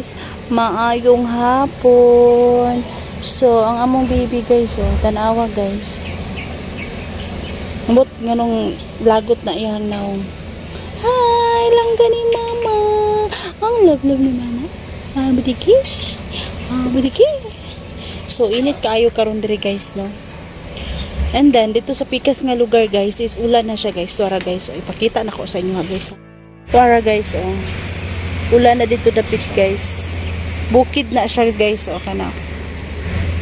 guys. Maayong hapon. So, ang among baby guys, oh, tanawa guys. But, nganong lagot na iyang naong. Hi, langga ni mama. Ang love-love ni mama. Ah, budiki. Ah, budiki. So, init kaayo karon diri guys, no? And then, dito sa pikas nga lugar guys, is ulan na siya guys. Tuara guys, oh, ipakita na ko sa inyo ha guys. Tuara guys, oh. Ulan na dito dapit guys. Bukid na siya guys, oh, kana.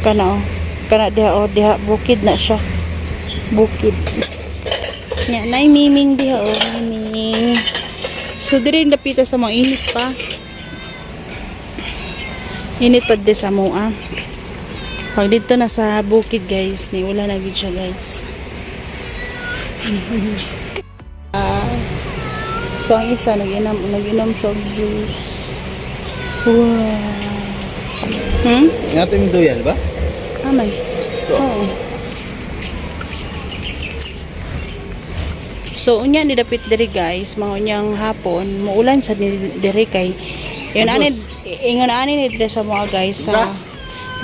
Kana, oh. Kana diha, oh, diha, bukid na siya. Bukid. Nya, nay miming diha, oh, miming. So, diri napita sa mga init pa. Init pa di sa mua. Pag dito na sa bukid guys, ni wala na gid siya guys. So ang isa nag-inom nag-inom siya og juice. Wow. Hmm? Nga ito yung doyan ba? Amay. Oo. So unya ni dapit diri guys, mga unyang hapon, muulan sa diri kay yun ani ingon ani ni diri sa mga guys sa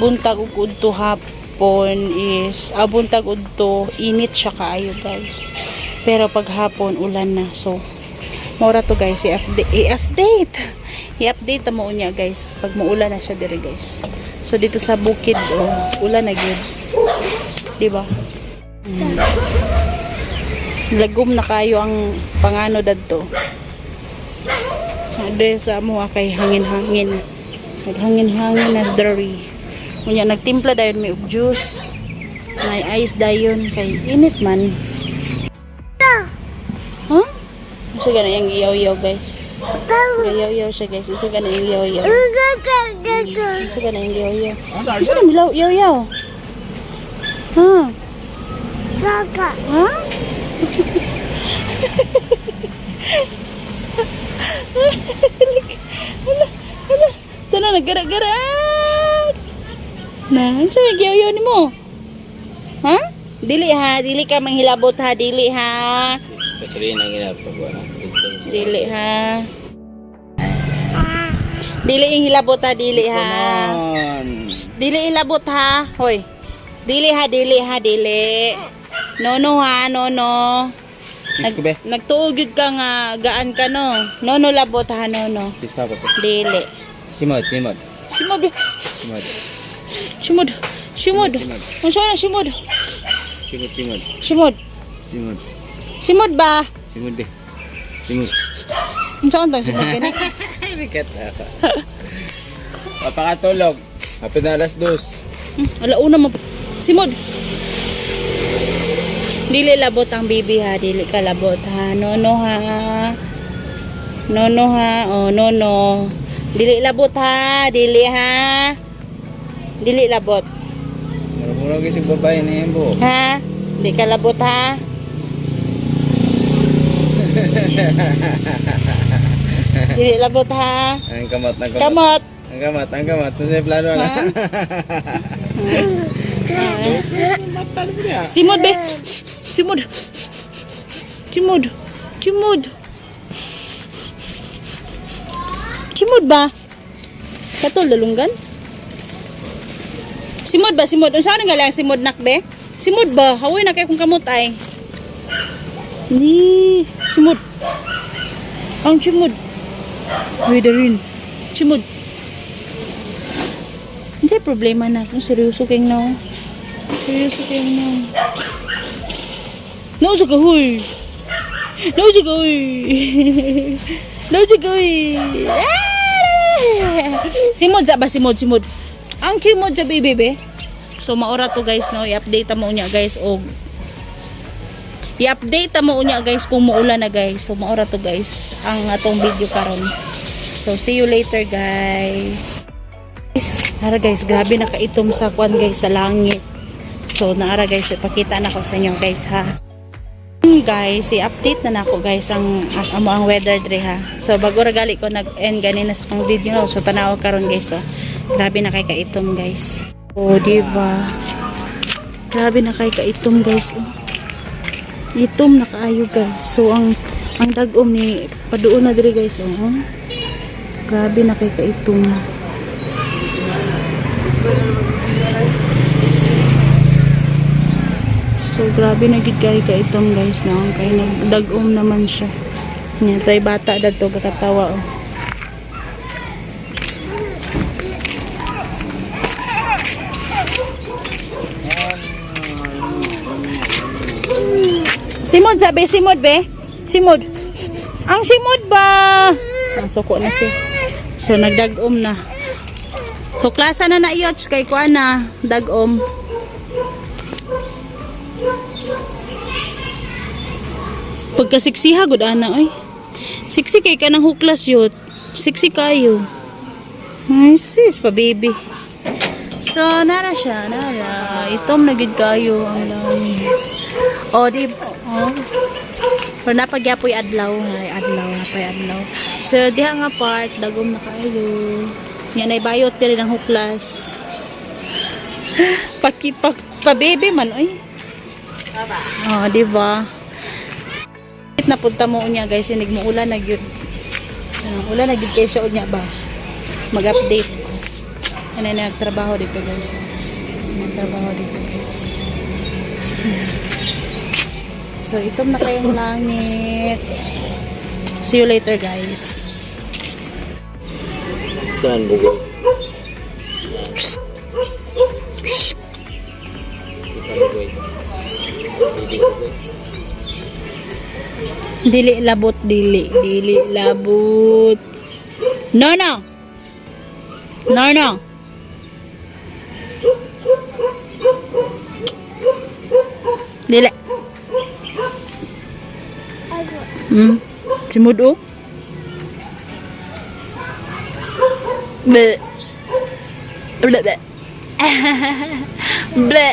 buntag ug udto hapon is ah, buntag udto init siya kaayo guys. Pero pag hapon ulan na. So mora to guys, i-update, i-update. Mo unya guys pag muulan na siya diri guys. So dito sa bukid oh, ulan na gyud. Di ba? Mm. Lagom na kayo ang pangano dadto. Ade sa mo kay hangin-hangin. Naghangin-hangin na dari. Unya nagtimpla dayon may og juice. May ice dayon kay init man. Isa gana yung iyaw-iyaw guys. Iyaw-iyaw siya guys. Isa gana yung iyaw-iyaw. Isa gana yung iyaw-iyaw. Isa gana yung iyaw-iyaw. Ha? Ha? Hala, hala. Tala, naggara-gara. Na, sa nagyaw ni mo? Ha? Dili ha, dili ka manghilabot ha, dili ha. Katrin ang na. Dili ha. Dili yung hilabot ha, dili ha. Dili ilabot ha. Hoy. Dili ha, dili ha, dili. Nono ha, nono. Kiss ko be. Nagtuog yun ka nga, gaan ka no. Nono labot ha, nono. Kiss ko. Dili. Simod, simod. Simod. Simod. Simod. Simod. Ang na simod? Simod, simod. Simod. Simod. Simod ba? Simod be. Simod. Ang saan to? Simod gani? Bigat ako. Papakatulog. Hapit na alas dos. Hmm, Alauna mo. Simod. Dili labot ang bibi ha. Dili ka labot ha. Nono ha. Nono ha. Oh, nono. Dili labot ha. Dili ha. Dili labot. Murag-murag isang babae yan po. Ha? Di ka labot ha? Dili labot ha? Ang kamot, ang kamot. Kamot. Ang kamot, ang kamot. Sa plano na. Simod be. Simod. Simod. Simod. Simod ba? Katol dalunggan? Simod ba? Simod. Unsa nga lang simod nak be? Simod ba? Hawoy na kay kung kamot ay. Ni, simod. Ang simod. Wait rin. Simod. Hindi problema na kung seryoso kayong na. Seryoso kayong na. Nausa ka huy. Nausa ka huy. Nausa ka huy. Ah! Simod sa ba simod simod. Ang simod sa baby. So maora to guys no, i-update mo unya guys og i-update mo unya guys kung muulan na guys. So maora to guys ang atong video karon. So see you later guys. Ara guys, grabe nakaitom sa kwan guys sa langit. So naara guys, ipakita na ko sa inyo guys ha. Guys, i-update na nako guys ang amo ang weather dre ha. So bago ra gali ko nag-end ganina sa kang video. So tanaw karon guys oh. Grabe na kay kaitom guys. Oh, diba? Grabe na kay kaitom guys. Oh. Itom na kaayo guys. So ang ang dagom ni paduon na diri guys oh. Grabe na kay kaitong. So grabe na gid kay kaitong guys na kay nagdagom naman siya. Nya tay bata dadto kakatawa oh. Simod sabi, simod be. Simod. Ang simod ba? Ang suko na siya. So nagdagom na. Huklasa na na iyots kay kuan na dagom. Pagkasiksiha gud ana oy. Siksi kay kanang huklas yot. Siksi kayo. Ay sis pa baby. So nara siya, nara. Itom na gid kayo ang langit. O di oh. Pero napagyapoy adlaw, ay adlaw, napay adlaw. So diha nga part dagom na kayo. Yan ay bayot diri ng huklas. Paki pa, pa baby man oy. Oh, di ba? na punta mo unya guys, inig mo ulan na gyud. Ulan na gyud kay siya unya ba. Mag-update. Ano na nagtrabaho dito guys. Nagtrabaho dito guys. So, itom na kayong langit. See you later, guys. Saan bugol. Dili labot, dili. Dili labot. No, no. No, no. Dili. Hmm. Simud o? Ble. Ble. Ble. Ble.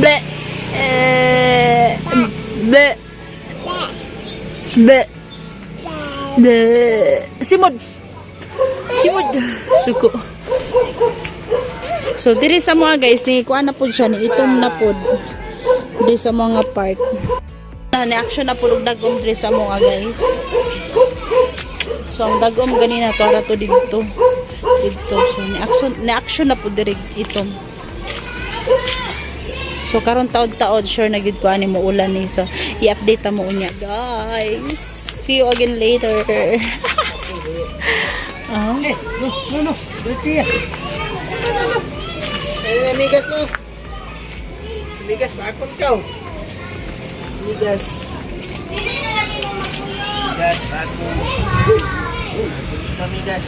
Ble. Eh, Ble. Ble. Ble. Simod. Simod. Suko. So diri sa mga guys ni kuan na pud siya ni itom na pud. Diri sa mga part. Na action na pud og dagom diri sa mga guys. So ang dagom ganina to ara to didto. Didto so ni action ni action na pud diri itom. So karon taod-taod sure na gid ko ani mo ulan ni so i-update mo unya guys. See you again later. Ah. Eh, no, no, no. Berti ya. Eh, migas no. Migas, bakit kau? Migas. Migas, bakit? Ito migas.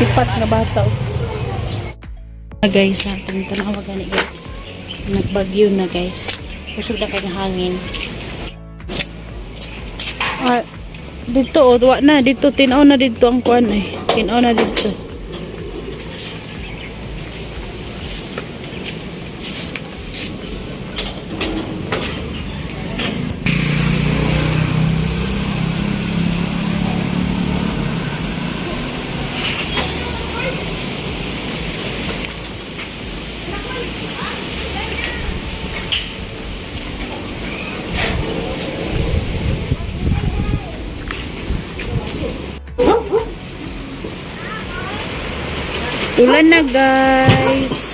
Sipat nga bata. oh. Ah, guys, kung tanawa gani guys. Nagbagyo na guys. Kusog na kay hangin. Ah, dito oh, na dito tinaw na dito ang kuan eh. Tinaw na dito. Ulan na guys.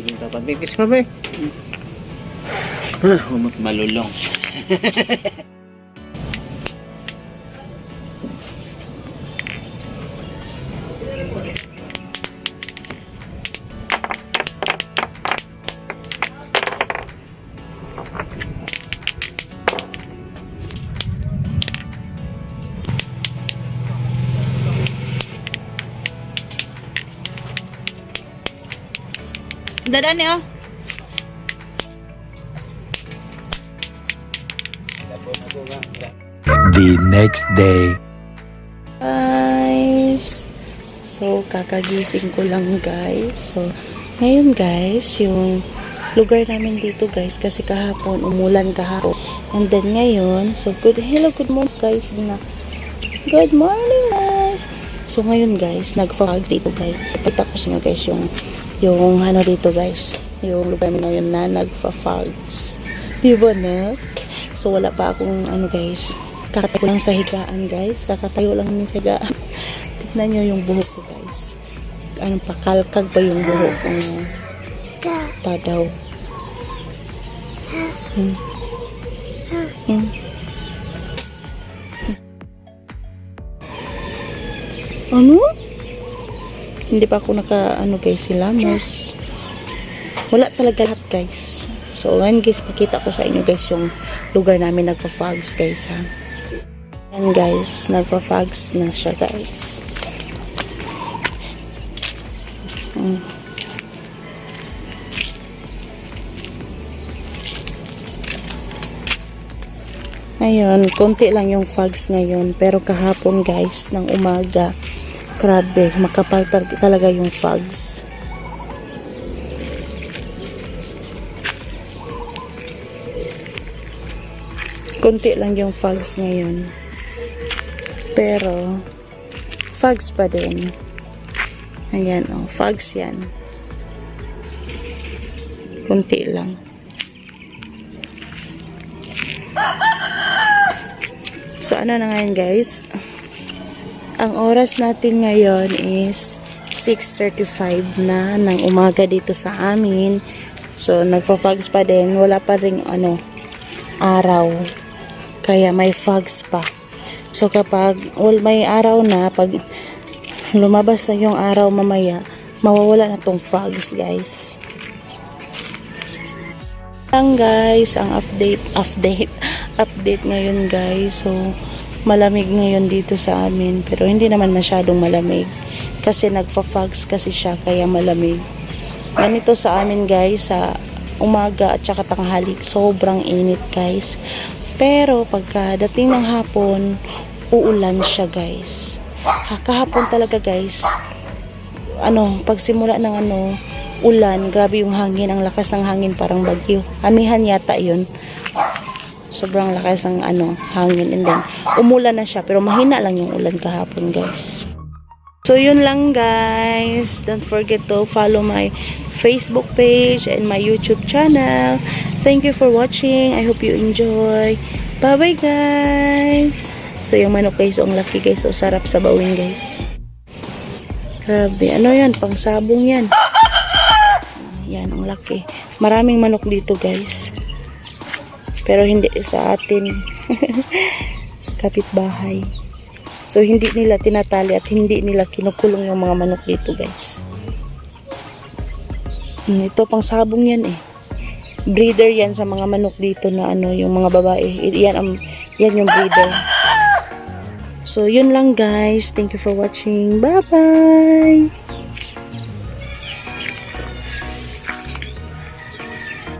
Ang bibing tapat. Bigis pa ba? Ah, umot malulong. Dadan ni oh. the next day. guys. So, kakagising ko lang guys. So, ngayon guys, yung lugar namin dito guys, kasi kahapon, umulan kahapon. And then ngayon, so good, hello, good morning guys. Na, good morning guys. So, ngayon guys, nag-fog dito guys. Ipagta ko sa inyo guys yung, yung ano dito guys, yung lugar namin ngayon na nagfa-fogs. Di ba na? So, wala pa akong ano guys, kakatayo lang sa higaan guys. Kakatayo lang sa higaan. Tignan nyo yung buhok ko guys. Ano pa, kalkag pa yung buhok ko. Tadaw. Hmm. Hmm. Ano? Hindi pa ako naka, ano guys, silamos. Wala talaga lahat guys. So, ngayon guys, pakita ko sa inyo guys yung lugar namin nagpa-fogs guys ha. Yan guys, nagpa-fogs na siya guys. Mm. Ngayon, konti lang yung fogs ngayon. Pero kahapon guys, ng umaga, grabe, makapal tal- talaga yung fogs. Konti lang yung fogs ngayon. Pero, fogs pa din. Ayan, oh, fogs yan. Kunti lang. So, ano na ngayon guys? Ang oras natin ngayon is 6.35 na ng umaga dito sa amin. So, nagpa-fogs pa din. Wala pa rin ano, araw. Kaya may fogs pa. So, kapag well, may araw na, pag lumabas na yung araw mamaya, mawawala na tong fogs, guys. Lang guys, ang update, update, update ngayon guys. So, malamig ngayon dito sa amin. Pero hindi naman masyadong malamig. Kasi nagpa-fogs kasi siya, kaya malamig. Ganito sa amin guys, sa umaga at saka tanghali, sobrang init guys. Pero pagkadating ng hapon, uulan siya guys. Ha, kahapon talaga guys, ano, pagsimula ng ano, ulan, grabe yung hangin, ang lakas ng hangin parang bagyo. Amihan yata yun. Sobrang lakas ng ano, hangin and then umulan na siya pero mahina lang yung ulan kahapon guys. So yun lang guys. Don't forget to follow my Facebook page and my YouTube channel. Thank you for watching. I hope you enjoy. Bye bye guys. So yung manok guys, ang laki guys. So sarap sa bawing guys. Grabe. Ano yan? Pang sabong yan. Yan, ang laki. Maraming manok dito guys. Pero hindi sa atin. sa kapitbahay. So, hindi nila tinatali at hindi nila kinukulong yung mga manok dito, guys. Hmm, Ito, pang sabong yan eh. Breeder yan sa mga manok dito na ano, yung mga babae. Yan, ang, yan yung breeder. So, yun lang guys. Thank you for watching. Bye-bye!